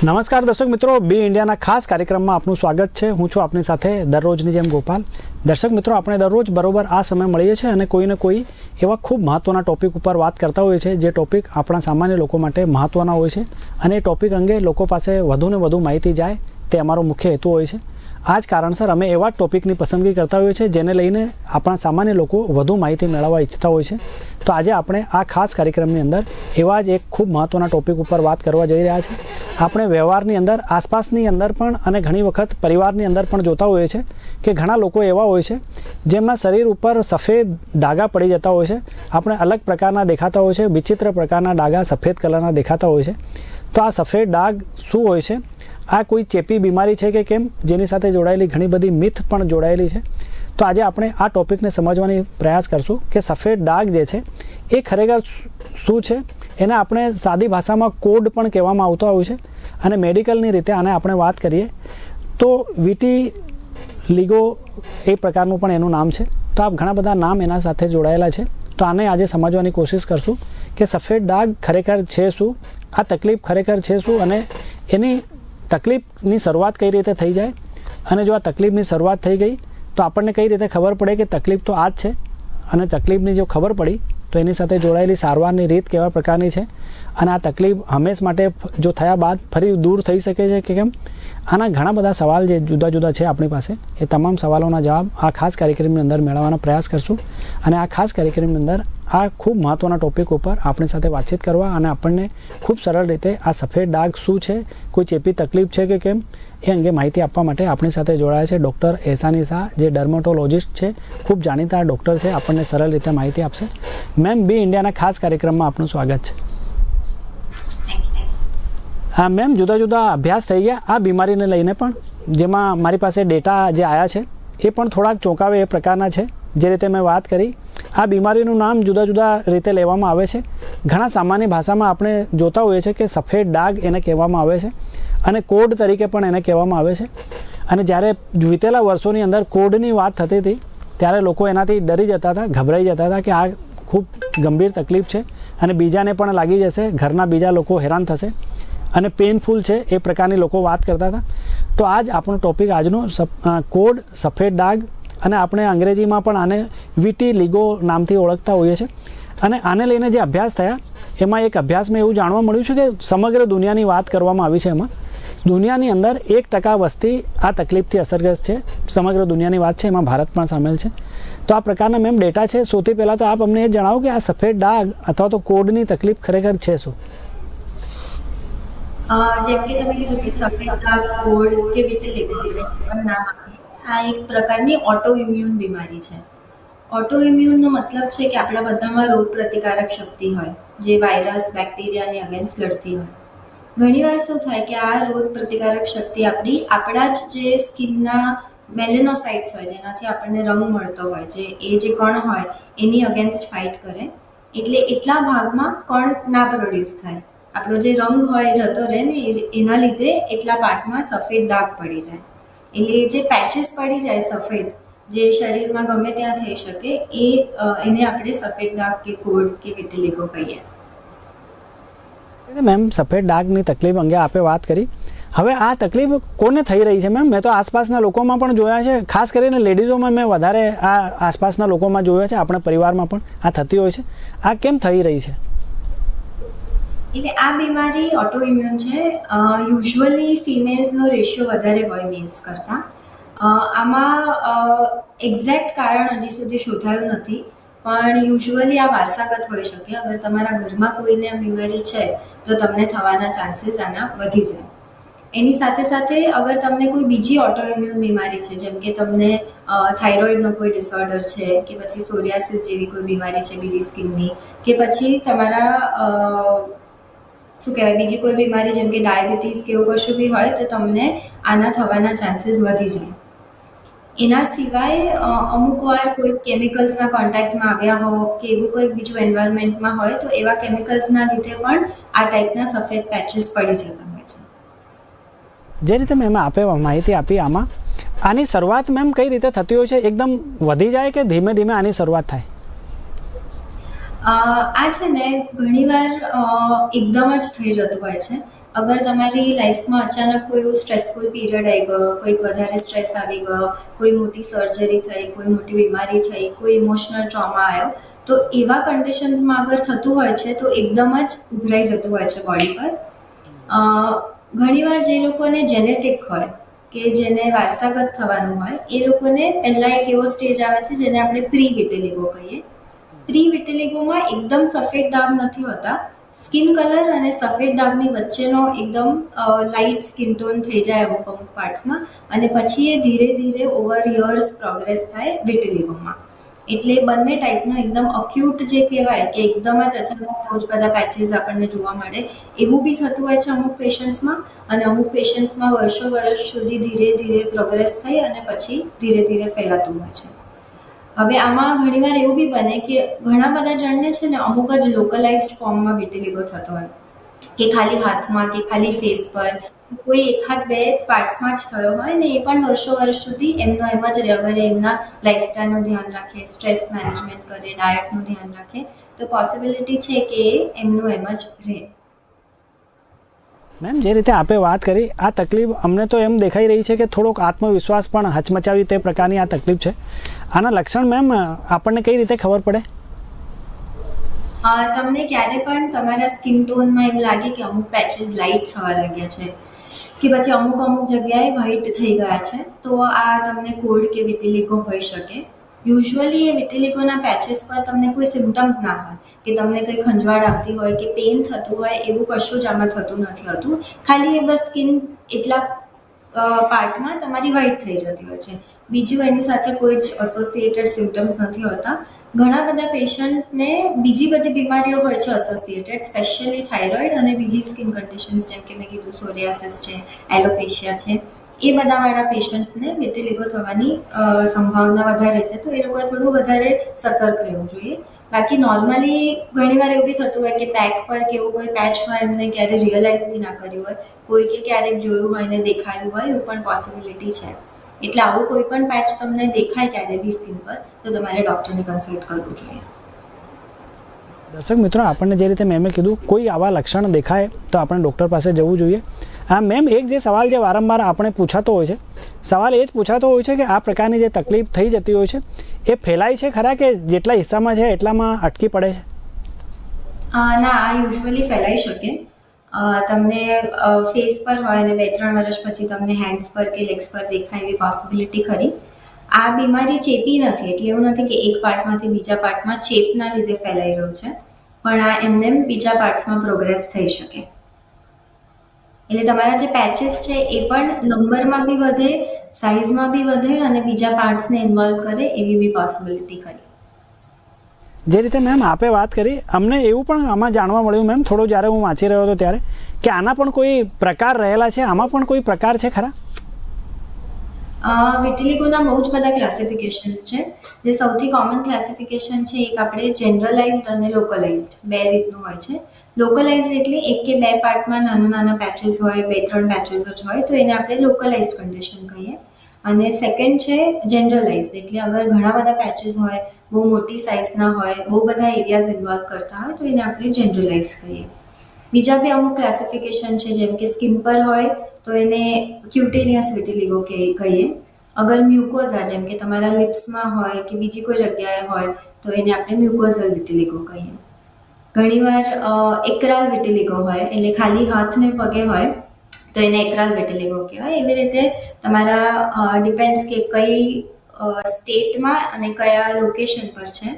નમસ્કાર દર્શક મિત્રો, બી ઇન્ડિયાના ખાસ કાર્યક્રમમાં આપનું સ્વાગત છે. હું છું આપની સાથે દરરોજની જેમ ગોપાલ. દર્શક મિત્રો, આપણે દરરોજ બરોબર આ સમય મળીએ છીએ અને કોઈને કોઈ એવા ખૂબ મહત્ત્વના ટોપિક ઉપર વાત કરતા હોઈએ છીએ, જે ટોપિક આપણા સામાન્ય લોકો માટે મહત્ત્વના હોય છે અને એ ટોપિક અંગે લોકો પાસે વધુને વધુ માહિતી જાય તે અમારો મુખ્ય હેતુ હોય છે. આ જ કારણસર અમે એવા ટોપિકની પસંદગી કરતા હોઈએ છીએ, જેને લઈને આપણા સામાન્ય લોકો વધુ માહિતી મેળવવા ઈચ્છતા હોય છે. તો આજે આપણે આ ખાસ કાર્યક્રમની અંદર એવા જ એક ખૂબ મહત્ત્વના ટોપિક ઉપર વાત કરવા જઈ રહ્યા છે આપણે વ્યવહારની અંદર, આસપાસની અંદર પણ અને ઘણી વખત પરિવારની અંદર પણ જોતા હોઈએ છીએ કે ઘણા લોકો એવા હોય છે, જેમના શરીર ઉપર સફેદ ડાઘા પડી જતા હોય છે. આપણે અલગ પ્રકારના દેખાતા હોય છે, વિચિત્ર પ્રકારના ડાઘા સફેદ કલરના દેખાતા હોય છે. તો આ સફેદ ડાઘ શું હોય છે? આ કોઈ ચેપી બીમારી છે કે કેમ? જેની સાથે જોડાયેલી ઘણી બધી મિથ પણ જોડાયેલી છે. તો આજે આપણે આ ટોપિકને સમજવાની પ્રયાસ કરશું કે સફેદ ડાઘ જે છે, એ ખરેખર શું છે? એને આપણે સાદી ભાષામાં કોડ પણ કહેવામાં આવતો હોય છે. અને મેડિકલની રીતે આને આપણે વાત કરીએ, તો વીટી લીગો એ પ્રકારનું પણ એનું નામ છે. તો આ ઘણા બધા નામ એના સાથે જોડાયેલા છે. તો આને આજે સમજવાની કોશિશ કરશું કે સફેદ ડાઘ ખરેખર છે શું? આ તકલીફ ખરેખર છે શું? અને એની તકલીફની શરૂઆત કઈ રીતે થઈ જાય? અને જો આ તકલીફની શરૂઆત થઈ ગઈ, તો આપણને કઈ રીતે ખબર પડે કે તકલીફ તો આ જ છે? અને તકલીફની જો ખબર પડી, તો એની સાથે જોડાયેલી સારવારની રીત કેવા પ્રકારની છે? અને આ તકલીફ હંમેશ માટે જો થયા બાદ ફરી દૂર થઈ શકે છે કે કેમ? આના ઘણા બધા સવાલ જે જુદા જુદા છે આપણી પાસે, એ તમામ સવાલોના જવાબ આ ખાસ કાર્યક્રમની અંદર મેળવવાનો પ્રયાસ કરશું. અને આ ખાસ કાર્યક્રમની અંદર આ ખૂબ મહત્ત્વના ટોપિક ઉપર આપણી સાથે વાતચીત કરવા અને આપણને ખૂબ સરળ રીતે આ સફેદ ડાઘ શું છે, કોઈ ચેપી તકલીફ છે કે કેમ, એ અંગે માહિતી આપવા માટે આપણી સાથે જોડાયા છે ડૉક્ટર એસાની શાહ જે ડર્મોટોલોજિસ્ટ છે. ખૂબ જાણીતા ડૉક્ટર છે, આપણને સરળ રીતે માહિતી આપશે. મેમ બી ઇન્ડિયાના ખાસ કાર્યક્રમમાં આપનું સ્વાગત છે. હા, મેમ, જુદા જુદા અભ્યાસ થઈ ગયા. આ બીમારીને લઈને પણ જેમાં મારી પાસે ડેટા જે આવ્યા છે, એ પણ થોડાક ચોંકાવે એ પ્રકારના છે, જે રીતે મેં વાત કરી. આ બીમારીનું નામ જુદા જુદા રીતે લેવામાં આવે છે. ઘણા સામાન્ય ભાષામાં આપણે જોતા હોઈએ છીએ કે સફેદ ડાઘ એને કહેવામાં આવે છે અને કોડ તરીકે પણ એને કહેવામાં આવે છે. અને જ્યારે વીતેલા વર્ષોની અંદર કોડની વાત થતી હતી, ત્યારે લોકો એનાથી ડરી જતા હતા, ગભરાઈ જતા હતા કે આ ખૂબ ગંભીર તકલીફ છે અને બીજાને પણ લાગી જશે, ઘરના બીજા લોકો હેરાન થશે. અને પેઇનફુલ છે એ પ્રકારની લોકો વાત કરતા હતા. તો આજ આપણો ટોપિક આજનો કોડ સફેદ ડાઘ અને આપણે અંગ્રેજીમાં પણ આને વીટી લીગો નામથી ઓળખતા હોઈએ છીએ અને આને લઈને જે અભ્યાસ થયા, એમાં એક અભ્યાસમાં એવું જાણવા મળ્યું છે કે સમગ્ર દુનિયાની વાત કરવામાં આવી છે એમાં. દુનિયાની અંદર એક ટકા વસ્તી આ તકલીફથી અસરગ્રસ્ત છે. સમગ્ર દુનિયાની વાત છે, એમાં ભારત પણ સામેલ છે. તો આ પ્રકારના મેમ ડેટા છે. સૌથી પહેલાં તો આપ અમને એ જણાવો કે આ સફેદ ડાઘ અથવા તો કોડની તકલીફ ખરેખર છે શું? જેમ કે તમે કીધું કે સફેદ દાગ કોડ કે વિટેલિગો પણ નામ આપીએ આ એક પ્રકારની ઓટો ઇમ્યુન બીમારી છે. ઓટો ઇમ્યુનનો મતલબ છે કે આપણા બધામાં રોગ પ્રતિકારક શક્તિ હોય, જે વાયરસ બેક્ટેરિયાની અગેન્સ્ટ લડતી હોય. ઘણીવાર શું થાય કે આ રોગ પ્રતિકારક શક્તિ આપણી, આપણા જ જે સ્કિનના મેલેનોસાઇટ્સ હોય, જેનાથી આપણને રંગ મળતો હોય, જે એ જે કણ હોય, એની અગેન્સ્ટ ફાઇટ કરે. એટલે એટલા ભાગમાં કણ ના પ્રોડ્યુસ થાય. આપણો જે રંગ હોય, જતો રહે ને એના લીધે એટલા પાર્ટમાં સફેદ ડાઘ પડી જાય. એટલે જે પેચીસ પડી જાય સફેદ, જે શરીરમાં ગમે ત્યાં થઈ શકે, એ એને આપણે સફેદ ડાઘ કે કોડ કે વિટેલિગો કહીએ. મેમ સફેદ ડાઘની તકલીફ અંગે આપે વાત કરી. હવે આ તકલીફ કોને થઈ રહી છે મેમ મેં તો આસપાસના લોકોમાં પણ જોયા છે. ખાસ કરીને લેડીઝોમાં મેં વધારે આ આસપાસના લોકોમાં જોયા છે, આપણા પરિવારમાં પણ આ થતી હોય છે. આ કેમ થઈ રહી છે? એટલે આ બીમારી ઓટો ઇમ્યુન છે યુઝ્યુઅલી ફિમેલ્સનો રેશિયો વધારે હોય મેલ્સ કરતાં. આમાં એક્ઝેક્ટ કારણ હજી સુધી શોધાયું નથી. પણ યુઝ્યુઅલી આ વારસાગત હોઈ શકે. અગર તમારા ઘરમાં કોઈને બીમારી છે, તો તમને થવાના ચાન્સીસ આના વધી જાય. એની સાથે સાથે અગર તમને કોઈ બીજી ઓટો ઇમ્યુન બીમારી છે, જેમ કે તમને થાઇરોઇડનો કોઈ ડિસઓર્ડર છે, કે પછી સોરિયાસિસ જેવી કોઈ બીમારી છે, બીજી સ્કિનની કે પછી તમારા શું કહેવાય? બીજી કોઈ બીમારી જેમ કે ડાયાબિટીસ કે એવું કશું બી હોય તો તમને આના થવાના ચાન્સીસ વધી જાય. એના સિવાય અમુક વાર કોઈ કેમિકલ્સના કોન્ટેક્ટમાં આવ્યા હો કે એવું કોઈ બીજું એન્વાયરમેન્ટમાં હોય તો એવા કેમિકલ્સના લીધે પણ આ ટાઈપના સફેદ પેચીસ પડી જતા હોય છે. જે રીતે મેમ આપે માહિતી આપી આમાં, આની શરૂઆત મેમ કઈ રીતે થતી હોય છે? એકદમ વધી જાય કે ધીમે ધીમે આની શરૂઆત થાય? આ છે ને ઘણીવાર એકદમ જ થઈ જતું હોય છે. અગર તમારી લાઈફમાં અચાનક કોઈ એવું સ્ટ્રેસફુલ પીરિયડ આવી ગયો, કોઈક વધારે સ્ટ્રેસ આવી ગયો, કોઈ મોટી સર્જરી થઈ, કોઈ મોટી બીમારી થઈ, કોઈ ઇમોશનલ ટ્રોમા આવ્યો, તો એવા કન્ડિશન્સમાં અગર થતું હોય છે, તો એકદમ જ ઉભરાઈ જતું હોય છે બોડી પર. ઘણીવાર જે લોકોને જેનેટિક હોય, કે જેને વારસાગત થવાનું હોય, એ લોકોને પહેલાં એક એવો સ્ટેજ આવે છે જેને આપણે પ્રી વિટેલિગો કહીએ. પ્રી વિટેલિગોમાં એકદમ સફેદ ડાઘ નથી હોતા. સ્કિન કલર અને સફેદ ડાઘની વચ્ચેનો એકદમ લાઇટ સ્કિન ટોન થઈ જાય અમુક અમુક પાર્ટ્સમાં. અને પછી એ ધીરે ધીરે ઓવર યર્સ પ્રોગ્રેસ થાય વિટેલિગોમાં. એટલે બંને ટાઈપનો એકદમ અક્યુટ જે કહેવાય કે એકદમ જ અચાનક બહુ જ બધા પેચીસ આપણને જોવા મળે, એવું બી થતું હોય છે અમુક પેશન્ટ્સમાં અને અમુક પેશન્ટ્સમાં વર્ષો વર્ષ સુધી ધીરે ધીરે પ્રોગ્રેસ થઈ અને પછી ધીરે ધીરે ફેલાતું હોય છે. હવે આમાં ઘણીવાર એવું બી બને કે ઘણા બધા જણને છે ને અમુક જ લોકલાઇઝડ ફોર્મમાં વિટેલિગો થતો હોય. કે ખાલી હાથમાં કે ખાલી ફેસ પર. કોઈ એકાદ બે પાર્ટ્સમાં જ થયો હોય ને એ પણ વર્ષો વર્ષ સુધી એમનો એમ જ રહે. અગર એમના લાઇફસ્ટાઈલનું ધ્યાન રાખે સ્ટ્રેસ મેનેજમેન્ટ કરે ડાયટનું ધ્યાન રાખે, તો પોસિબિલિટી છે કે એમનું એમ જ રહે. મેમ, જે રીતે આપે વાત કરી, આ તકલીફ અમને તો એમ દેખાઈ રહી છે કે થોડોક આત્મવિશ્વાસ પણ હચમચાવી તે પ્રકારની આ તકલીફ છે. આના લક્ષણ મેમ, આપણને કઈ રીતે ખબર પડે? તમને ક્યારે પણ તમારા સ્કિન ટોનમાં એવું લાગે કે અમુક પેચીસ લાઇટ થવા લાગ્યા છે કે પછી અમુક અમુક જગ્યાએ વ્હાઇટ થઈ ગયા છે, તો આ તમને કોલ્ડ કે વિટિલિકો હોઈ શકે. યુઝ્યુઅલી એ વિટિલિકોના પેચીસ પર તમને કોઈ સિમ્ટમ્સ ના હોય. કે તમને કંઈ ખંજવાળ આવતી હોય કે પેઇન થતું હોય એવું કશું જ આમાં થતું નથી હોતું. ખાલી એ બસ સ્કિન એટલા પાર્ટમાં તમારી વ્હાઇટ થઈ જતી હોય છે. બીજું એની સાથે કોઈ જ એસોસિએટેડ સિમ્ટમ્સ નથી હોતા. ઘણા બધા પેશન્ટને બીજી બધી બીમારીઓ હોય છે એસોસિએટેડ સ્પેશિયલી થાઇરોઇડ અને બીજી સ્કિન કન્ડિશન્સ જેમ કે મેં કીધું સોરિયાસિસ છે એલોપેશિયા છે. એ બધાવાળા પેશન્ટ્સને વિટિલિગો થવાની સંભાવના વધારે છે. તો એ લોકોએ થોડું વધારે સતર્ક રહેવું જોઈએ. બાકી નોર્મલી ઘણીવાર એવું બી થતું હોય કે પેક પર કે એવું કોઈ પેચ હોય, એમને ક્યારે રિયલાઇઝ બી ના કર્યું હોય. કોઈ કે ક્યારેક જોયું હોય ને દેખાયું હોય, એવું પણ પોસિબિલિટી છે. એટલે આવું કોઈ પણ પેચ તમને દેખાય ક્યારે બી સ્કિન પર, તો તમારે ડૉક્ટરને કન્સલ્ટ કરવું જોઈએ. દર્શક મિત્રો, આપણને જે રીતે મેમે કીધું, કોઈ આવા લક્ષણ દેખાય તો આપણે ડૉક્ટર પાસે જવું જોઈએ. હા મેમ એક જે સવાલ જે વારંવાર આપણે પૂછાતો હોય છે, સવાલ એ જ પૂછાતો હોય છે કે આ પ્રકારની જે તકલીફ થઈ જતી હોય છે એ ફેલાય છે ખરા કે જેટલા હિસ્સામાં છે એટલામાં અટકી પડે છે? ના, આ યુઝ્યુઅલી ફેલાઈ શકે. તમને ફેસ પર હોય અને બે ત્રણ વર્ષ પછી તમને હેન્ડ્સ પર કે લેગ્સ પર દેખાય એવી પોસિબિલિટી ખરી. આ બીમારી ચેપી નથી, એટલે એવું નથી કે એક પાર્ટમાંથી બીજા પાર્ટમાં ચેપના લીધે ફેલાઈ રહ્યું છે. પણ આ એમને એમ બીજા પાર્ટ્સમાં પ્રોગ્રેસ થઈ શકે. એટલે તમારા જે પેચીસ છે એ પણ નંબરમાં બી વધે સાઇઝમાં બી વધે અને બીજા પાર્ટ્સને ઇન્વોલ્વ કરે એવી બી પોસિબિલિટી કરી જે રીતે મેમ આપે વાત કરી અમને એવું પણ આમાં જાણવા મળ્યું મેમ થોડું જ્યારે હું વાંચી રહ્યો હતો ત્યારે કે આના પણ કોઈ પ્રકાર રહેલા છે આમાં પણ કોઈ પ્રકાર છે ખરા? વિટિલિગોના બહુ જ બધા ક્લાસિફિકેશન્સ છે. જે સૌથી કોમન ક્લાસિફિકેશન છે એક આપણે જનરલાઇઝ્ડ અને લોકલાઇઝ્ડ બે રીતનું હોય છે. લોકલાઇઝડ એટલે એક કે બે પાર્ટમાં નાના નાના પેચીસ હોય, બે ત્રણ પેચીસ જ હોય, તો એને આપણે લોકલાઇઝ કન્ડિશન કહીએ. અને સેકન્ડ છે જનરલાઇઝડ એટલે અગર ઘણા બધા પેચીસ હોય, બહુ મોટી સાઇઝના હોય, બહુ બધા એરિયાઝ ઇન્વોલ્વ કરતા હોય, તો એને આપણે જનરલાઇઝ કહીએ. બીજા બી અમુક ક્લાસિફિકેશન છે, જેમ કે સ્કિમ્પર હોય, તો એને ક્યુટેનિયસ વિટિલિગો કહીએ. અગર મ્યુકોઝા જેમ કે તમારા લિપ્સમાં હોય કે બીજી કોઈ જગ્યાએ હોય, તો એને આપણે મ્યુકોઝલ વિટિલિગો કહીએ. ઘણીવાર એકરાલ વિટિલિગો હોય, એટલે ખાલી હાથને પગે હોય, તો એને એકરાલ વિટિલિગો કહેવાય. એવી રીતે તમારા ડિપેન્ડ્સ કે કઈ સ્ટેટમાં અને કયા લોકેશન પર છે,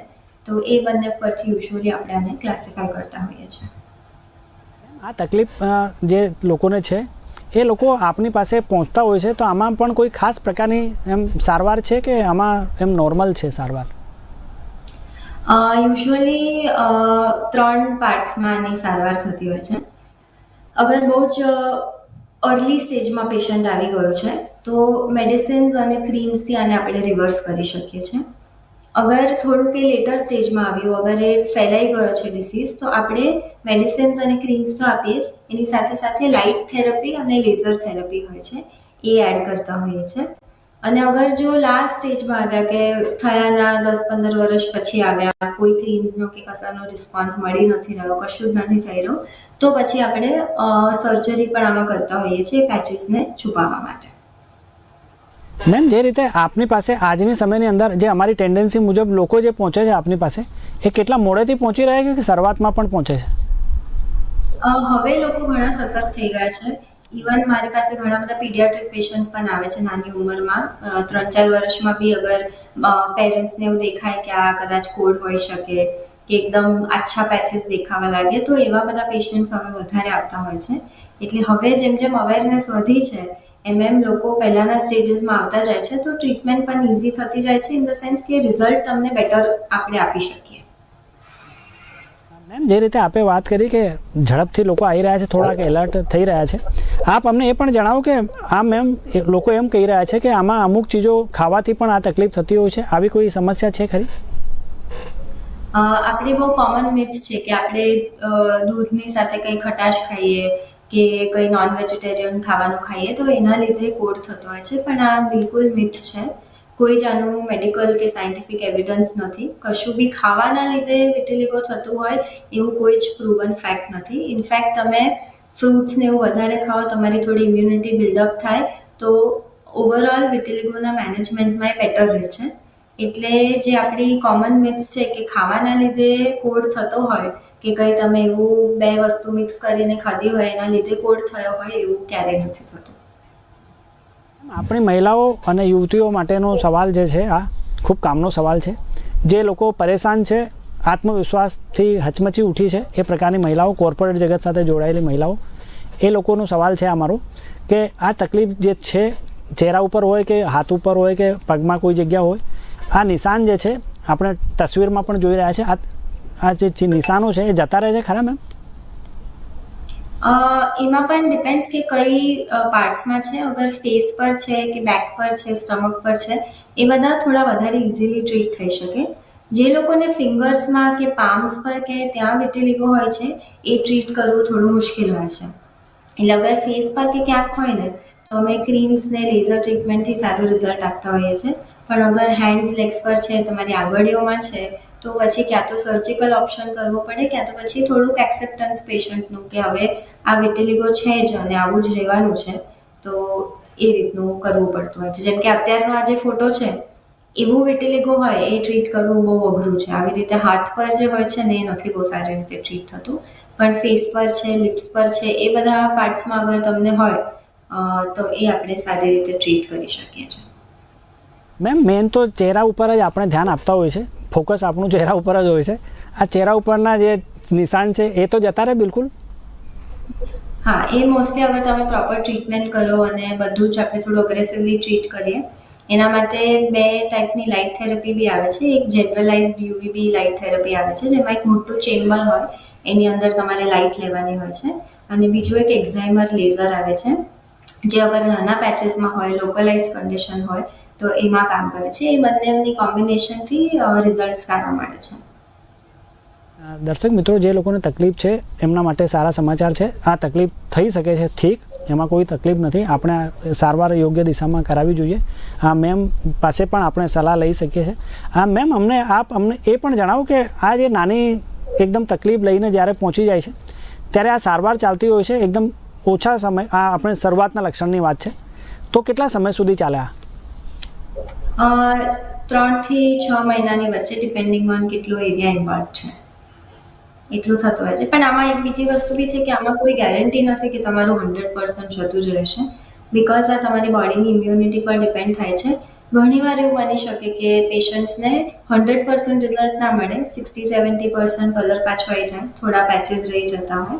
તો એ બંને પરથી યુઝ્યુઅલી આપણે આને ક્લાસિફાય કરતા હોઈએ છીએ. આ તકલીફ જે લોકોને છે, એ લોકો આપની પાસે પહોંચતા હોય છે, તો આમાં પણ કોઈ ખાસ પ્રકારની એમ સારવાર છે કે આમાં એમ નોર્મલ છે સારવાર? યુઝ્યુઅલી ત્રણ પાર્ટ્સમાં આની સારવાર થતી હોય છે. અગર બહુ જ અર્લી સ્ટેજમાં પેશન્ટ આવી ગયો છે, તો મેડિસિન્સ અને ક્રીમ્સથી આને આપણે રિવર્સ કરી શકીએ છીએ. અગર થોડુંક એ લેટર સ્ટેજમાં આવ્યું, અગર એ ફેલાઈ ગયો છે ડિસીઝ તો આપણે મેડિસિન્સ અને ક્રીમ્સ તો આપીએ જ. એની સાથે સાથે લાઇટ થેરપી અને લેઝર થેરપી હોય છે. એ એડ કરતા હોઈએ છીએ. અને અગર જો લાસ્ટ સ્ટેજમાં આવ્યા કે થયાના દસ પંદર વર્ષ પછી આવ્યા કોઈ ક્રીમ્સનો કે કશાનો રિસ્પોન્સ મળી નથી રહ્યો કશું જ નથી થઈ રહ્યું તો પછી આપણે સર્જરી પણ આમાં કરતા હોઈએ છીએ પેચીસને છુપાવવા માટે. મેમ જે રીતે આપની પાસે આજની સમયની અંદર જે અમારી ટેન્ડન્સી મુજબ લોકો જે પહોંચે છે આપની પાસે એ કેટલા મોડેથી પહોંચી રહ્યા છે કે શરૂઆતમાં પણ પહોંચે છે? હવે લોકો ઘણા સતર્ક થઈ ગયા છે. ઇવન મારી પાસે ઘણા બધા પીડિયાટ્રિક પેશન્ટ્સ પણ આવે છે નાની ઉંમરમાં. ત્રણ ચાર વર્ષમાં બી અગર પેરેન્ટ્સને એવું દેખાય કે આ કદાચ કોડ હોઈ શકે, કે એકદમ આછા પેચીસ દેખાવા લાગે, તો એવા બધા પેશન્ટ્સ હવે વધારે આવતા હોય છે. એટલે હવે જેમ જેમ અવેરનેસ વધી છે, એમ એમ લોકો પહેલાના સ્ટેજીસમાં આવતા જાય છે, તો ટ્રીટમેન્ટ પણ ઇઝી થતી જાય છે ઇન ધ સેન્સ કે રિઝલ્ટ તમને બેટર આપણે આપી શકીએ. મેમ જે રીતે આપે વાત કરી કે ઝડપથી લોકો આવી રહ્યા છે, થોડાક એલર્ટ થઈ રહ્યા છે. આપ અમને એ પણ જણાવો કે આ મેમ લોકો એમ કહી રહ્યા છે કે આમાં અમુક ચીજો ખાવાથી પણ આ તકલીફ થતી હોય છે. આવી કોઈ સમસ્યા છે ખરી? આપણે બહુ કોમન મિથ છે કે આપણે દૂધની સાથે કંઈ ખટાશ ખાઈએ કે કંઈ નોન વેજીટેરિયન ખાવાનું ખાઈએ તો એના લીધે કોડ થતો હોય છે. પણ આ બિલકુલ મિથ છે. કોઈ જ આનું મેડિકલ કે સાયન્ટિફિક એવિડન્સ નથી. કશું બી ખાવાના લીધે વિટિલિગો થતું હોય એવું કોઈ જ પ્રૂવન ફેક્ટ નથી. ઇનફેક્ટ તમે ફ્રૂટ્સને એવું વધારે ખાઓ, તમારી થોડી ઇમ્યુનિટી બિલ્ડઅપ થાય, તો ઓવરઓલ વિટિલિગોના મેનેજમેન્ટમાં એ બેટર રહે છે. એટલે જે આપણી કોમન મિક્સ છે કે ખાવાના લીધે કોડ થતો હોય, કે કંઈ તમે એવું બે વસ્તુ મિક્સ કરીને ખાધી હોય, એના લીધે કોડ થયો હોય, એવું ક્યારેય નથી થતું. આપણી મહિલાઓ અને યુવતીઓ માટેનો સવાલ જે છે, આ ખૂબ કામનો સવાલ છે. જે લોકો પરેશાન છે, આત્મવિશ્વાસથી હચમચી ઉઠી છે, એ પ્રકારની મહિલાઓ કોર્પોરેટ જગત સાથે જોડાયેલી મહિલાઓ, એ લોકોનો સવાલ છે અમારો કે આ તકલીફ જે છે, ચહેરા ઉપર હોય કે હાથ ઉપર હોય કે પગમાં કોઈ જગ્યા હોય, આ નિશાન જે છે, આપણે તસવીરમાં પણ જોઈ રહ્યા છે, આ આ જે નિશાનો છે, એ જતા રહે છે, ખરા મેમ? એમાં પણ ડિપેન્ડ્સ કે કઈ પાર્ટ્સમાં છે, અગર ફેસ પર છે કે બેક પર છે સ્ટમક પર છે, એ બધા થોડા વધારે ઇઝીલી ટ્રીટ થઈ શકે. જે લોકોને ફિંગર્સમાં કે પામ્સ પર કે ત્યાં વિટિલિગો હોય છે, એ ટ્રીટ કરવું થોડું મુશ્કેલ હોય છે. એટલે અગર ફેસ પર કે ક્યાંક હોય ને, તો અમે ક્રીમ્સ ને લેઝર ટ્રીટમેન્ટથી સારું રિઝલ્ટ આપતા હોઈએ છીએ પણ અગર હેન્ડ્સ લેગ્સ પર છે, તમારી આંગળીઓમાં છે તો પછી ક્યાં તો સર્જિકલ ઓપ્શન કરવો પડે, ક્યાં તો પછી થોડુંક એક્સેપ્ટન્સ પેશન્ટનું કે હવે આ વિટેલિગો છે જ અને આવું જ રહેવાનું છે, તો એ રીતનું કરવું પડતું હોય છે. જેમ કે અત્યારનો આ જે ફોટો છે, એવું વિટેલિગો હોય એ ટ્રીટ કરવું બહુ અઘરું છે. આવી રીતે હાથ પર જે હોય છે ને એ નથી બહુ સારી રીતે ટ્રીટ થતું. પણ ફેસ પર છે લિપ્સ પર છે, એ બધા પાર્ટ્સમાં અગર તમને હોય તો એ આપણે સારી રીતે ટ્રીટ કરી શકીએ છીએ. મેમ મેન તો ચહેરા ઉપર જ આપણે ધ્યાન આપતા હોય છે ફોકસ આપણું ચહેરા ઉપર જ હોય છે. આ ચહેરા ઉપરના જે નિશાન છે, એ તો જતા રહે બિલકુલ. હા, એ મોસ્ટલી અગર તમે પ્રોપર ટ્રીટમેન્ટ કરો અને બધું જ આપણે થોડું અગ્રેસિવલી ટ્રીટ કરીએ. એના માટે બે ટાઈપની લાઇટ થેરપી બી આવે છે. એક જનરલાઇઝ યુવીબી લાઇટ થેરપી આવે છે, જેમાં એક મોટું ચેમ્બર હોય, એની અંદર તમારે લાઇટ લેવાની હોય છે. અને બીજું એક એક્ઝાઇમર લેઝર આવે છે, જે અગર નાના પેચીસમાં હોય લોકલાઇઝ કન્ડિશન હોય તો એમાં કામ કરે છે. એ બંનેની કોમ્બિનેશનથી રિઝલ્ટ સારા મળે છે. દર્શક મિત્રો, જે લોકોને તકલીફ છે, એમના માટે સારા સમાચાર છે. આ તકલીફ થઈ શકે છે ઠીક, એમાં કોઈ તકલીફ નથી. આપણે સારવાર યોગ્ય દિશામાં કરાવવી જોઈએ. આ મેમ પાસે પણ આપણે સલાહ લઈ શકીએ છીએ. આ મેમ અમને, આપ અમને એ પણ જણાવો કે આ જે નાની એકદમ તકલીફ લઈને જ્યારે પહોંચી જાય છે, ત્યારે આ સારવાર ચાલતી હોય છે. એકદમ ઓછા સમય, આ આપણે શરૂઆતના લક્ષણની વાત છે. તો કેટલા સમય સુધી ચાલે આ? ત્રણથી છ મહિનાની વચ્ચે ડિપેન્ડિંગ ઓન કેટલો એરિયા ઇન્વોલ્વ છે. એટલું થતું હોય છે. પણ આમાં એક બીજી વસ્તુ બી છે કે આમાં કોઈ ગેરંટી નથી કે તમારું હંડ્રેડ પર્સન્ટ જતું જ રહેશે. બિકોઝ આ તમારી બોડીની ઇમ્યુનિટી પર ડિપેન્ડ થાય છે. ઘણીવાર એવું બની શકે કે પેશન્ટ્સને હંડ્રેડ પર્સન્ટ રિઝલ્ટ ના મળે સિક્સટી સેવન્ટી પર્સન્ટ કલર પાછો આવી જાય, થોડા પેચીસ રહી જતા હોય.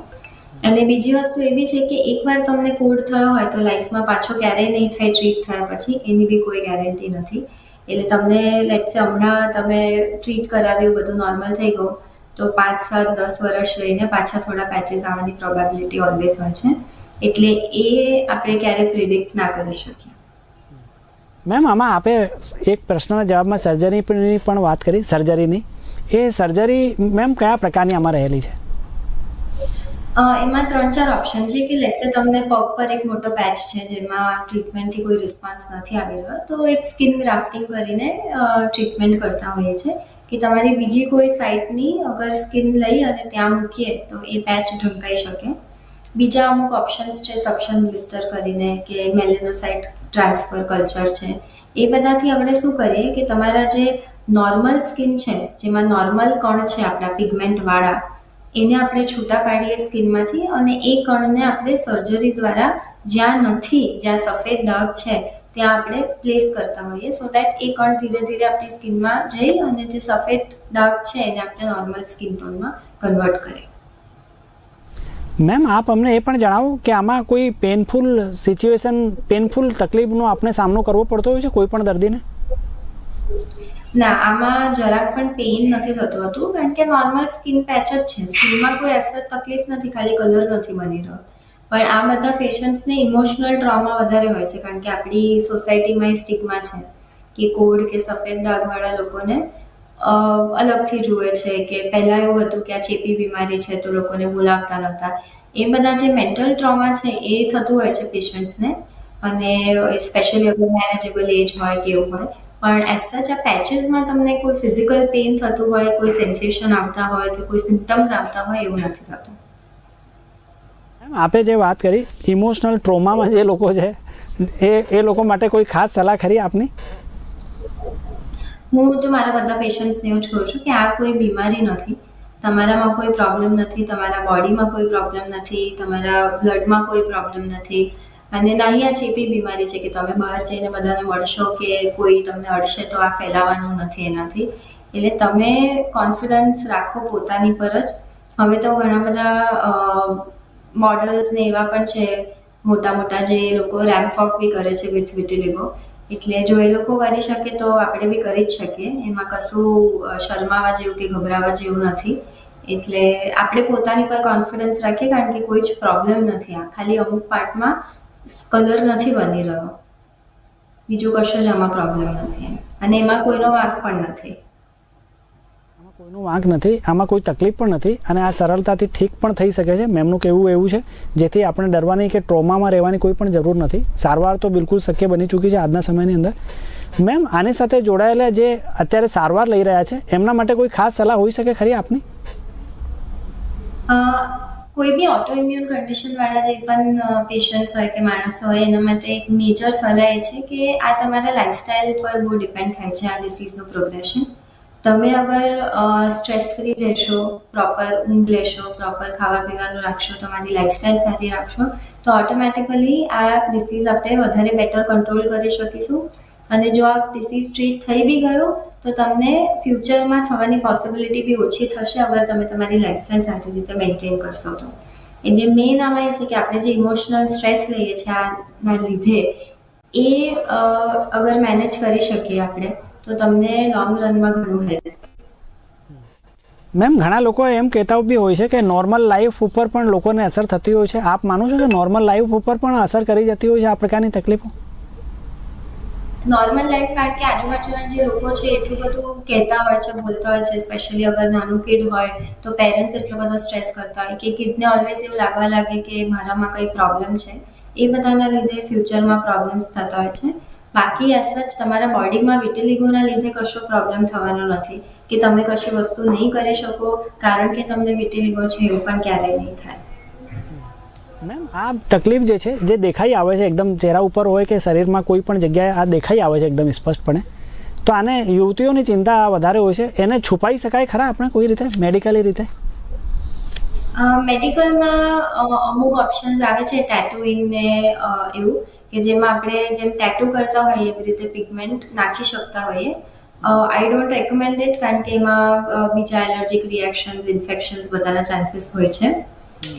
અને બીજી વસ્તુ એવી છે કે એકવાર તમને કોડ થયો હોય તો લાઈફમાં પાછો ક્યારેય નહીં થાય ટ્રીટ થયા પછી, એની બી કોઈ ગેરંટી નથી. એટલે તમને લેટ્સે હમણાં તમે ટ્રીટ કરાવ્યું, બધું નોર્મલ થઈ ગયું, તો પાંચ, સાત, દસ વર્ષ રહીને પાછા થોડા પેચીસ આવવાની પ્રોબેબિલિટી ઓલવેઝ હોય છે. એટલે એ આપણે ક્યારેય પ્રિડિક્ટ ના કરી શકીએ. મેમ, આમાં આપે એક પ્રશ્નના જવાબમાં સર્જરીની પણ વાત કરી સર્જરીની એ સર્જરી મેમ, કયા પ્રકારની આમાં રહેલી છે? એમાં ત્રણ ચાર ઓપ્શન છે કે લેટ્સે તમને પગ પર એક મોટો પેચ છે જેમાં ટ્રીટમેન્ટથી કોઈ રિસ્પોન્સ નથી આવી રહ્યો, તો એક સ્કિન ગ્રાફ્ટિંગ કરીને ટ્રીટમેન્ટ કરતા હોઈએ છીએ. કે તમારી બીજી કોઈ સાઇટની અગર સ્કિન લઈ અને ત્યાં મૂકીએ, તો એ પેચ ઢંકાઈ શકે. બીજા અમુક ઓપ્શન્સ છે સક્શન બ્લિસ્ટર કરીને કે મેલેનોસાઇટ ટ્રાન્સફર કલ્ચર છે. એ બધાથી આપણે શું કરીએ કે તમારા જે નોર્મલ સ્કિન છે, જેમાં નોર્મલ કણ છે આપણા પિગમેન્ટવાળા એને આપણે છૂટા પાડીએ સ્કિનમાંથી અને એ કણને આપણે સર્જરી દ્વારા જ્યાં નથી, જ્યાં સફેદ ડાઘ છે, ત્યાં આપણે પ્લેસ કરતા હોઈએ. સો દેટ એ કણ ધીરે ધીરે આપણી સ્કિનમાં જઈ અને જે સફેદ ડાઘ છે એને આપણે નોર્મલ સ્કિન ટોનમાં કન્વર્ટ કરીએ મેમ આપ અમને એ પણ જણાવો કે આમાં કોઈ પેનફુલ સિચ્યુએશન પેનફુલ તકલીફનો આપણે સામનો કરવો પડતો હોય છે, કોઈ પણ દર્દીને? ના, આમાં જરાક પણ પેઇન નથી થતું હતું, કારણ કે નોર્મલ સ્કિન પેચ જ છે. સ્કિનમાં કોઈ અસર, તકલીફ નથી, ખાલી કલર નથી બની રહ્યો. પણ આ બધા પેશન્ટ્સને ઇમોશનલ ટ્રોમા વધારે હોય છે, કારણ કે આપણી સોસાયટીમાં એ સ્ટિકમાં છે કે કોડ કે સફેદ ડાઘવાળા લોકોને અલગથી જુએ છે કે પહેલાં એવું હતું કે આ ચેપી બીમારી છે તો લોકોને બોલાવતા નહોતા. એ બધા જે મેન્ટલ ટ્રોમા છે એ થતું હોય છે પેશન્ટ્સને અને સ્પેશિયલી અગર મેનેજેબલ એજ હોય કે એવું હોય પણ એઝ સચ આ પેચીસમાં તમને કોઈ ફિઝિકલ પેઇન થતું હોય કોઈ સેન્સેશન આવતા હોય કે કોઈ સિમ્ટમ્સ આવતા હોય એવું નથી થતું. આપે જે વાત કરી ઇમોશનલ ટ્રોમામાં જે લોકો છે એ એ લોકો માટે કોઈ ખાસ સલાહ ખરી આપની? હું તો મારા બધા પેશન્ટ્સને એવું જ કહું છું કે આ કોઈ બીમારી નથી. તમારામાં કોઈ પ્રોબ્લેમ નથી તમારા બોડીમાં કોઈ પ્રોબ્લેમ નથી તમારા બ્લડમાં કોઈ પ્રોબ્લેમ નથી. અને નાહિયા ચેપી બીમારી છે કે તમે બહાર જઈને બધાને મળશો કે કોઈ તમને અડશે તો આ ફેલાવાનું નથી એનાથી. એટલે તમે કોન્ફિડન્સ રાખો પોતાની પર જ. હવે તો ઘણા બધા મોડલ્સ ને એવા પણ છે, મોટા મોટા જે લોકો રેમ્પ વોક બી કરે છે વિથ વિટિલિગો એટલે જો એ લોકો કરી શકે તો આપણે બી કરી જ શકીએ. એમાં કશું શરમાવા જેવું કે ગભરાવા જેવું નથી. એટલે આપણે પોતાની પર કોન્ફિડન્સ રાખીએ કારણ કે કોઈ જ પ્રોબ્લેમ નથી આ. ખાલી અમુક પાર્ટમાં કલર નથી બની રહ્યો. બીજું કશું જ આમાં પ્રોબ્લેમ નથી. અને એમાં કોઈનો વાંક પણ નથી. આમાં કોઈનું વાંક નથી આમાં કોઈ તકલીફ પણ નથી અને આ સરળતાથી ઠીક પણ થઈ શકે છે. મેમનું કહેવું એવું છે જેથી આપણે ડરવાની કે ટ્રોમામાં રહેવાની કોઈ પણ જરૂર નથી. સારવાર તો બિલકુલ શક્ય બની ચૂકી છે આજના સમયની અંદર. મેમ આની સાથે જોડાયેલા જે અત્યારે સારવાર લઈ રહ્યા છે એમના માટે કોઈ ખાસ સલાહ હોઈ શકે ખરી આપની? કોઈ બી ઓટો ઇમ્યુન કન્ડિશન વાળા જે પણ પેશન્ટ્સ હોય કે માણસ હોય, એના માટે એક મેજર સલાહ એ છે કે આ તમારા લાઇફસ્ટાઇલ પર બહુ ડિપેન્ડ થાય છે આ ડિસીઝનું પ્રોગ્રેશન તમે અગર સ્ટ્રેસ ફ્રી રહેશો પ્રોપર ઊંઘ લેશો પ્રોપર ખાવા પીવાનું રાખશો, તમારી લાઇફસ્ટાઇલ સારી રાખશો, તો ઓટોમેટિકલી આ ડિસીઝ આપણે વધારે બેટર કંટ્રોલ કરી શકીશું. અને જો આ ડિસીઝ ટ્રીટ થઈ બી ગયો, તો તમને ફ્યુચરમાં થવાની પોસિબિલિટી બી ઓછી થશે અગર તમે તમારી લાઇફસ્ટાઈલ સારી રીતે મેન્ટેન કરશો તો. એટલે મેઇન આમાં એ છે કે આપણે જે ઇમોશનલ સ્ટ્રેસ લઈએ છીએ આના લીધે, એ અગર મેનેજ કરી શકીએ આપણે, તો તમને લોંગ રનમાં ઘણું હેલ્પ મેમ, ઘણા લોકો એમ કહેતા બી હોય છે કે નોર્મલ લાઈફ ઉપર પણ લોકોને અસર થતી હોય છે. આપ માનો છો કે નોર્મલ લાઈફ ઉપર પણ અસર કરી જતી હોય છે આ પ્રકારની તકલીફો? નોર્મલ લાઈફ કારણ કે આજુબાજુના જે લોકો છે, એટલું બધું કહેતા હોય છે, બોલતા હોય છે સ્પેશિયલી અગર નાનું કિડ હોય, તો પેરેન્ટ્સ એટલો બધો સ્ટ્રેસ કરતા હોય કે કિડને ઓલવેઝ એવું લાગવા લાગે કે મારામાં કંઈ પ્રોબ્લેમ છે. એ બધાના લીધે ફ્યુચરમાં પ્રોબ્લેમ્સ થતા હોય છે. બાકી એઝ સચ તમારા બોડીમાં વિટેલિગોના લીધે કશો પ્રોબ્લેમ થવાનો નથી. કે તમે કશી વસ્તુ નહીં કરી શકો, કારણ કે તમને વિટેલિગો છે, એવું પણ ક્યારેય નહીં થાય. મેમ, આ તકલીફ જે છે, જે દેખાઈ આવે છે, એકદમ ચહેરા ઉપર હોય કે શરીરમાં કોઈ પણ જગ્યાએ આ દેખાઈ આવે છે એકદમ સ્પષ્ટપણે, તો આને યુવતીઓની ચિંતા વધારે હોય છે. એને છુપાઈ શકાય ખરા આપણે કોઈ રીતે? મેડિકલી રીતે? મેડિકલમાં અમુક ઓપ્શન્સ આવે છે ટેટુઇંગ ને એવું, કે જેમાં આપણે જેમ ટેટુ કરતા હોઈએ, એવી રીતે પિગમેન્ટ નાખી શકતા હોઈએ. આઈ ડોન્ટ રેકમેન્ડ ઇટ કારણ કે એમાં બીજા એલર્જીક રિએક્શન્સ ઇન્ફેક્શન્સ બધાના ચાન્સીસ હોય છે.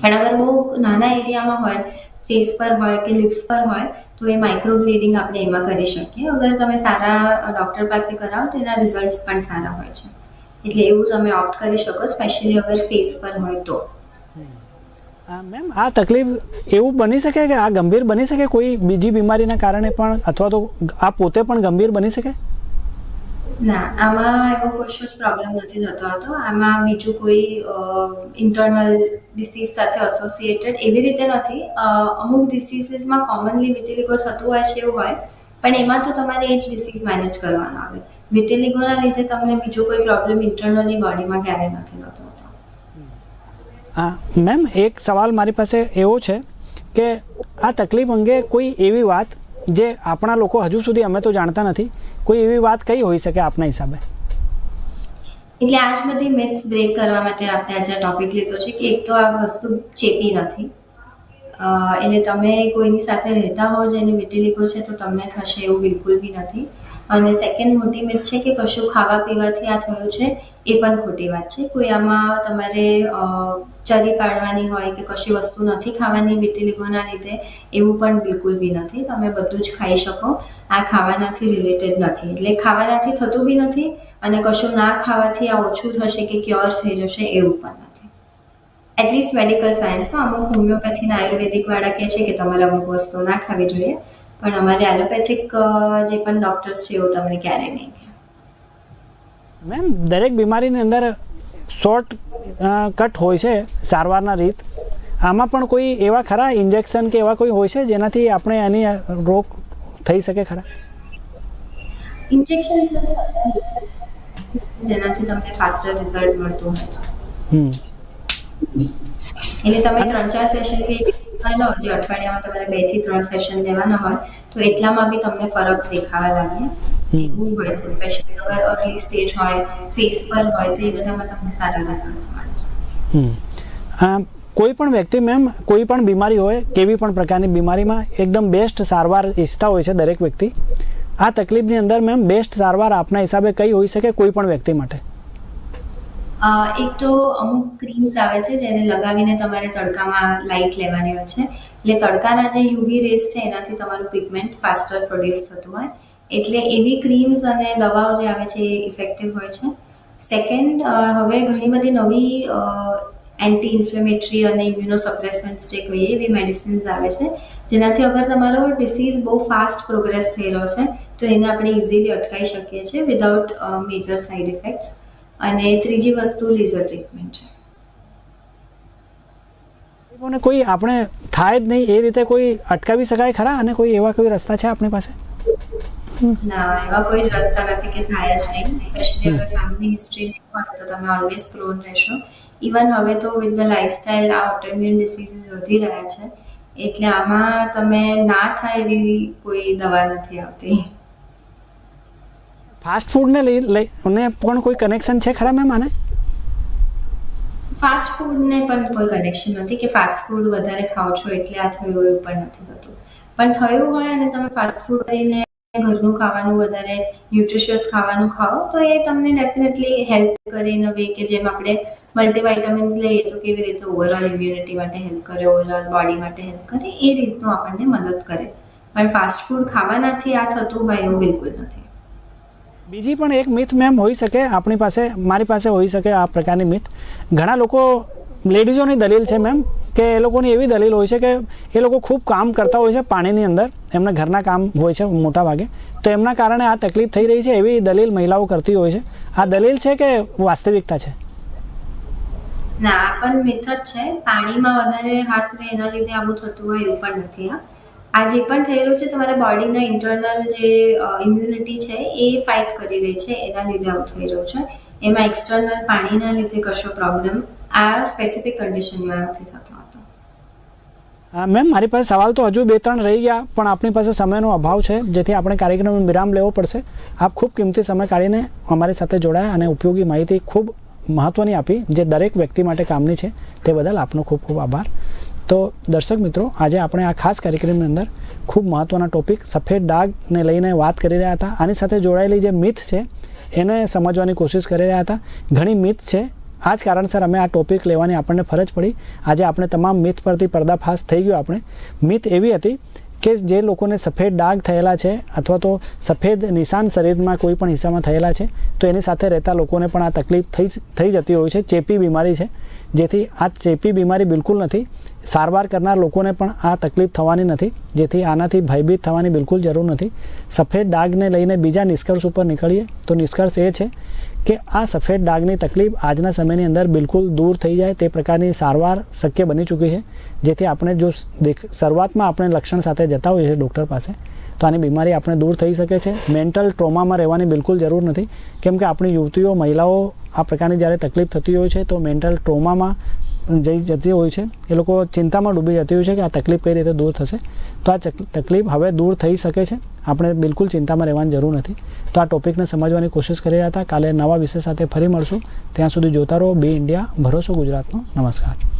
પણ અગર બહુ નાના એરિયામાં હોય ફેસ પર હોય કે લિપ્સ પર હોય, તો એ માઇક્રો બ્લીડિંગ આપણે એમાં કરી શકીએ. અગર તમે સારા ડૉક્ટર પાસે કરાવો તો એના રિઝલ્ટ્સ પણ સારા હોય છે. એટલે એવું તમે ઓપ્ટ કરી શકો સ્પેશિયલી અગર ફેસ પર હોય તો. મેમ, આ તકલીફ એવું બની શકે કે આ ગંભીર બની શકે? કોઈ બીજી બીમારીના કારણે પણ અથવા તો આ પોતે પણ ગંભીર બની શકે? ના, આમાં એવો કશો જ પ્રોબ્લેમ નથી થતો હતો. આમાં બીજું કોઈ ઇન્ટરનલ ડિસીઝ સાથે અસોસિએટેડ એવી રીતે નથી. અમુક ડિસીઝીસમાં કોમનલી વિટિલિગો થતું હોય છે એવું હોય, પણ એમાં તો તમારે એ જ ડિસીઝ મેનેજ કરવાનો આવે. વિટેલિગોના લીધે તમને બીજો કોઈ પ્રોબ્લેમ ઇન્ટરનલી બોડીમાં ક્યારેય નથી થતો હતો. હા મેમ એક સવાલ મારી પાસે એવો છે કે આ તકલીફ અંગે કોઈ એવી વાત જે આપણા લોકો હજુ સુધી અમે તો જાણતા નથી, કોઈ એવી વાત કઈ હોઈ શકે આપના હિસાબે? એટલે આજ બધી મિથ્સ બ્રેક કરવા માટે આપણે આજે ટોપિક લીધો છે કે એક તો આ વસ્તુ ચેપી નથી. એટલે તમે કોઈની સાથે રહેતા હો, જેને વિટેલિગો છે, તો તમને થશે એવું બિલકુલ બી નથી. અને સેકન્ડ મોટી મિથ છે કે કશું ખાવા પીવાથી આ થયું છે, એ પણ ખોટી વાત છે. કોઈ આમાં તમારે ચરી પાડવાની હોય કે કશી વસ્તુ નથી ખાવાની વિટિલિગોના લીધે, એવું પણ બિલકુલ બી નથી. તમે બધું જ ખાઈ શકો. આ ખાવાનાથી રિલેટેડ નથી. એટલે ખાવાનાથી થતું બી નથી અને કશું ના ખાવાથી આ ઓછું થશે કે ક્યોર થઈ જશે એવું પણ નથી. એટલીસ્ટ મેડિકલ સાયન્સમાં અમુક હોમિયોપેથીના અને આયુર્વેદિક વાળા કહે છે કે તમારે અમુક વસ્તુ ના ખાવી જોઈએ. પણ અમારે એલોપેથિક જે પણ ડોક્ટર્સ છે એવું તમને ક્યારેય નહીં કહે. મેમ દરેક બીમારીની અંદર શોર્ટ કટ હોય છે સારવારના રીત. આમાં પણ કોઈ એવા ખરા ઇન્જેક્શન કે એવા કોઈ હોય છે જેનાથી આપણે એની રોગ થઈ શકે ખરા? ઇન્જેક્શન જેનાથી તમને ફાસ્ટર રિઝલ્ટ મળતું હોય છે. હમ. એટલે તમે ત્રણ ચાર સેશન બી લો જે અઠવાડિયામાં તમારે બેથી ત્રણ સેશન લેવાના હોય તો એટલામાં બી તમને ફરક દેખાવા લાગે. એવું હોય છે. સ્પેશિયલી અગર અર્લી સ્ટેજ હોય ફેસ પર હોય તો એ બધામાં તમને સારા રિઝલ્ટ મળે છે. કોઈ પણ વ્યક્તિ મેમ કોઈ પણ બીમારી હોય કેવી પણ પ્રકારની બીમારીમાં એકદમ બેસ્ટ સારવાર ઈચ્છતા હોય છે દરેક વ્યક્તિ. આ તકલીફની અંદર મેમ બેસ્ટ સારવાર આપના હિસાબે કઈ હોઈ શકે કોઈ પણ વ્યક્તિ માટે? એક તો અમુક ક્રીમ્સ આવે છે જેને લગાવીને તમારે તડકામાં લાઇટ લેવાની હોય છે. એટલે તડકાના જે યુવી રેસ છે, એનાથી તમારું પિગમેન્ટ ફાસ્ટર પ્રોડ્યુસ થતું હોય. એટલે એવી ક્રીમ્સ અને દવાઓ જે આવે છે, એ ઇફેક્ટિવ હોય છે. સેકન્ડ હવે ઘણી બધી નવી એન્ટી ઇન્ફ્લેમેટરી અને ઇમ્યુનોસપ્રેસન્ટ્સ જે કહીએ એવી મેડિસિન્સ આવે છે, જેનાથી અગર તમારો ડિસીઝ બહુ ફાસ્ટ પ્રોગ્રેસ થઈ રહ્યો છે, તો એને આપણે ઇઝીલી અટકાવી શકીએ છીએ વિધાઉટ મેજર સાઇડ ઇફેક્ટ્સ અને ત્રીજી વસ્તુ લેઝર ટ્રીટમેન્ટ છે. અને કોઈ આપણે થાય જ નહીં એ રીતે કોઈ અટકાવી શકાય ખરા? અને કોઈ એવા કોઈ રસ્તા છે આપણી પાસે? ના એવા કોઈ જ રસ્તા નથી કે થાય જ નહીં. સ્પેશિયલી અગર ફેમિલી હિસ્ટ્રી હોય તો તમે ઓલવેઝ પ્રોન રહેશો. ઇવન હવે તો વિથ ધ લાઇફસ્ટાઇલ આ ઓટોઇમ્યુન ડિસીઝીસ વધી રહ્યા છે. એટલે આમાં તમે ના થાય એવી કોઈ દવા નથી આવતી. ફાસ્ટ ફૂડને લઈ લઈને પણ કોઈ કનેક્શન છે ખરા મેમ આને? ફાસ્ટ ફૂડને પણ કોઈ કનેક્શન નથી કે ફાસ્ટ ફૂડ વધારે ખાઓ છો એટલે આ થયું એવું પણ નથી થતું. પણ થયું હોય અને તમે ફાસ્ટ ફૂડ કરીને ઘરનું ખાવાનું વધારે ન્યુટ્રિશિયસ ખાવાનું ખાઓ, તો એ તમને ડેફિનેટલી હેલ્પ કરે ઇન વે કે જેમ આપણે મલ્ટીવાઇટામિન્સ લઈએ તો કેવી રીતે ઓવરઓલ ઇમ્યુનિટી માટે હેલ્પ કરે ઓવરઓલ બોડી માટે હેલ્પ કરે, એ રીતનું આપણને મદદ કરે. પણ ફાસ્ટ ફૂડ ખાવાનાથી આ થતું હોય એવું બિલકુલ નથી. બીજી પણ એક મિથ મેમ હોઈ શકે, આપણી પાસે, મારી પાસે હોઈ શકે આ પ્રકારની મિથ ઘણા લોકો લેડીઝોની દલીલ છે મેમ કે એ લોકોની એવી દલીલ હોય છે કે એ લોકો ખૂબ કામ કરતા હોય છે પાણીની અંદર, એમના ઘરના કામ હોય છે મોટા ભાગે. તો એમના કારણે આ તકલીફ થઈ રહી છે એવી દલીલ મહિલાઓ કરતી હોય છે. આ દલીલ છે કે વાસ્તવિકતા છે? ના પણ મિથ જ છે. પાણીમાં વધારે હાથ રહે એના લીધે આવું થતું હોય એવું પણ નથી આ આ જે પણ થઈ છે, તમારા બોડીના ઇન્ટરનલ જે ઇમ્યુનિટી છે, એ ફાઇટ કરી રહી છે, એના લીધે આવું થઈ રહ્યું છે. એમાં એક્સટર્નલ પાણીના લીધે કશો પ્રોબ્લેમ આ સ્પેસિફિક કન્ડિશનમાં નથી થતો મેમ મારી પાસે સવાલ તો હજુ બે ત્રણ રહી ગયા, પણ આપણી પાસે સમયનો અભાવ છે, જેથી આપણે કાર્યક્રમનો વિરામ લેવો પડશે. આપ ખૂબ કિંમતી સમય કાઢીને અમારી સાથે જોડાયા અને ઉપયોગી માહિતી ખૂબ મહત્ત્વની આપી, જે દરેક વ્યક્તિ માટે કામની છે, તે બદલ આપનો ખૂબ ખૂબ આભાર. તો દર્શક મિત્રો, આજે આપણે આ ખાસ કાર્યક્રમની અંદર ખૂબ મહત્ત્વના ટોપિક સફેદ ડાઘને લઈને વાત કરી રહ્યા હતા. આની સાથે જોડાયેલી જે મિથ છે, એને સમજવાની કોશિશ કરી રહ્યા હતા. ઘણી મિથ છે. આ જ કારણસર અમે આ ટોપિક લેવાની આપણને ફરજ પડી. આજે આપણે તમામ મિથ પરથી પર્દાફાશ થઈ ગયો આપણે. મિથ એવી હતી કે જે લોકોને સફેદ ડાઘ થયેલા છે અથવા તો સફેદ નિશાન શરીરમાં કોઈ પણ હિસ્સામાં થયેલા છે, તો એની સાથે રહેતા લોકોને પણ આ તકલીફ થઈ થઈ જતી હોય છે. ચેપી બીમારી છે, જેથી આ ચેપી બીમારી બિલકુલ નથી. સારવાર કરનાર લોકોને પણ આ તકલીફ થવાની નથી, જેથી આનાથી ભયભીત થવાની બિલકુલ જરૂર નથી. સફેદ ડાઘને લઈને બીજા નિષ્કર્ષ ઉપર નીકળીએ તો નિષ્કર્ષ એ છે કે આ સફેદ ડાઘની તકલીફ આજના સમયની અંદર બિલકુલ દૂર થઈ જાય તે પ્રકારની સારવાર શક્ય બની ચૂકી છે. જેથી આપણે જો દેખ, શરૂઆતમાં આપણે લક્ષણ સાથે જતા હોઈએ છીએ ડૉક્ટર પાસે, તો આની બીમારી આપણે દૂર થઈ શકે છે. મેન્ટલ ટ્રોમામાં રહેવાની બિલકુલ જરૂર નથી. કેમ કે આપણી યુવતીઓ, મહિલાઓ આ પ્રકારની જ્યારે તકલીફ થતી હોય છે, તો મેન્ટલ ટ્રોમામાં જઈ જતી હોય છે, એ લોકો ચિંતામાં ડૂબી જતી હોય છે કે આ તકલીફ કઈ રીતે દૂર થશે. તો આ તકલીફ હવે દૂર થઈ શકે છે. આપણે બિલકુલ ચિંતામાં રહેવાની જરૂર નથી. તો આ ટોપિકને સમજવાની કોશિશ કરી રહ્યા હતા. કાલે નવા વિષય સાથે ફરી મળશું. ત્યાં સુધી જોતા રહો. બી ઇન્ડિયા, ભરોસો ગુજરાતનો. નમસ્કાર.